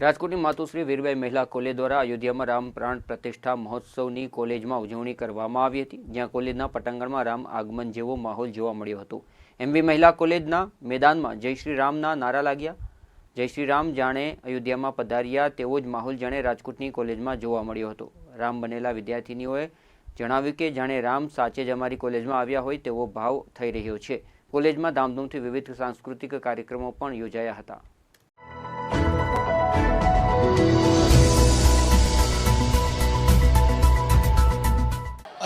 રાજકોટની માતુશ્રી વીરબાઈ મહિલા કોલેજ દ્વારા અયોધ્યામાં રામ પ્રાણ પ્રતિષ્ઠા મહોત્સવની કોલેજમાં ઉજવણી કરવામાં આવી હતી, જ્યાં કોલેજના પટાંગણમાં રામ આગમન જેવો માહોલ જોવા મળ્યો હતો. એમવી મહિલા કોલેજના મેદાનમાં જય શ્રી રામના નારા લાગ્યા. જય શ્રી રામ જાણે અયોધ્યામાં પધાર્યા તેવો જ માહોલ જાણે રાજકોટની કોલેજમાં જોવા મળ્યો હતો. રામ બનેલા વિદ્યાર્થીનીઓએ જણાવ્યું કે જાણે રામ સાચે જ અમારી કોલેજમાં આવ્યા હોય તેવો ભાવ થઈ રહ્યો છે. કોલેજમાં ધામધૂમથી વિવિધ સાંસ્કૃતિક કાર્યક્રમો પણ યોજાયા હતા.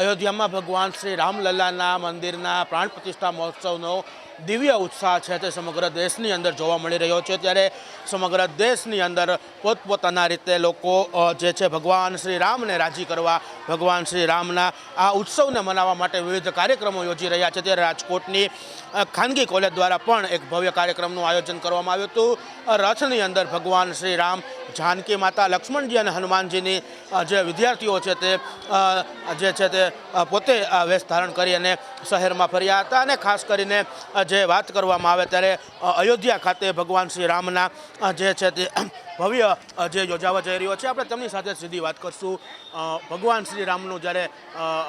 અયોધ્યામાં ભગવાન શ્રી રામલલ્લાના મંદિરના પ્રાણ પ્રતિષ્ઠા મહોત્સવનો દિવ્ય ઉત્સાહ છે તે સમગ્ર દેશની અંદર જોવા મળી રહ્યો છે. ત્યારે સમગ્ર દેશની અંદર પોતપોતાના રીતે લોકો જે છે ભગવાન શ્રી રામને રાજી કરવા, ભગવાન શ્રી રામના આ ઉત્સવને મનાવવા માટે વિવિધ કાર્યક્રમો યોજી રહ્યા છે. ત્યારે રાજકોટની ખાનગી કોલેજ દ્વારા પણ એક ભવ્ય કાર્યક્રમનું આયોજન કરવામાં આવ્યું હતું. રથની અંદર ભગવાન શ્રી રામ જાનકી માતા લક્ષ્મણજી અને હનુમાનજીની જે વિદ્યાર્થીઓ છે તે જે છે તે પોતે વેશ ધારણ કરી અને શહેરમાં ફર્યા હતા અને ખાસ કરીને જે વાત કરવામાં આવે ત્યારે અયોધ્યા ખાતે ભગવાન શ્રી રામના જે છે તે ભવ્ય જે યોજાવા જઈ રહ્યો છે. આપણે તેમની સાથે સીધી વાત કરશું. ભગવાન શ્રી રામનું જ્યારે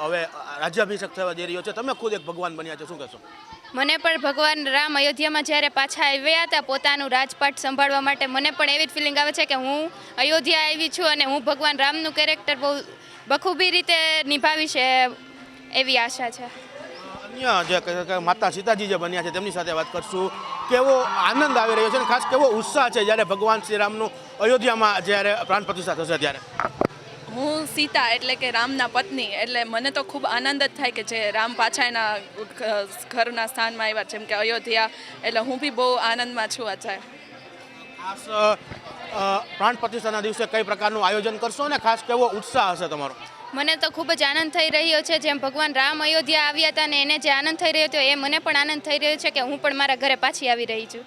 હવે રાજ્યાભિષેક થવા જઈ રહ્યો છે, તમે ખુદ એક ભગવાન બન્યા છો. શું કહેશો? મને પણ ભગવાન રામ અયોધ્યામાં જ્યારે પાછા આવ્યા હતા, પોતાનું રાજપાટ સંભાળવા માટે મને પણ એવી જ ફિલિંગ આવે છે કે હું અયોધ્યા આવી છું અને હું ભગવાન રામનું કેરેક્ટર બહુ બખૂબી રીતે નિભાવીશ છે એવી આશા છે. અન્ય જે માતા સીતાજી જે બન્યા છે તેમની સાથે વાત કરશું. કેવો આનંદ આવી રહ્યો છે અને ખાસ કેવો ઉત્સાહ છે જ્યારે ભગવાન શ્રી રામનું અયોધ્યામાં જ્યારે પ્રાણ પ્રતિષ્ઠા થશે ત્યારે? હું સીતા એટલે કે રામના પત્ની એટલે મને તો ખૂબ આનંદ જ થાય કે જે રામ પાછા એના ઘરના સ્થાનમાં આવ્યા જેમ કે અયોધ્યા એટલે હું બી બહુ આનંદમાં છું અત્યારે ખાસ પ્રાણ પ્રતિષ્ઠાના દિવસે કઈ પ્રકારનું આયોજન કરશો અને ખાસ કેવો ઉત્સાહ હશે તમારો? મને તો ખૂબ જ આનંદ થઈ રહ્યો છે. જેમ ભગવાન રામ અયોધ્યા આવ્યા હતા અને એને જે આનંદ થઈ રહ્યો હતો, એ મને પણ આનંદ થઈ રહ્યો છે કે હું પણ મારા ઘરે પાછી આવી રહી છું.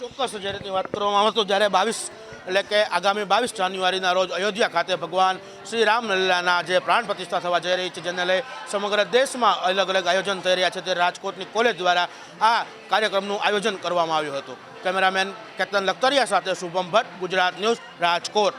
ચોક્કસ જ્યારે વાત કરવામાં આવે તો જ્યારે બાવીસ, એટલે કે આગામી બાવીસ જાન્યુઆરીના રોજ અયોધ્યા ખાતે ભગવાન શ્રી રામલલ્લાના જે પ્રાણ પ્રતિષ્ઠા થવા જઈ રહી છે, જેને લઈ સમગ્ર દેશમાં અલગ અલગ આયોજન થઈ રહ્યા છે, તે રાજકોટની કોલેજ દ્વારા આ કાર્યક્રમનું આયોજન કરવામાં આવ્યું હતું. કેમેરામેન કેતન લખતરિયા સાથે શુભમ ભટ્ટ, ગુજરાત ન્યૂઝ રાજકોટ.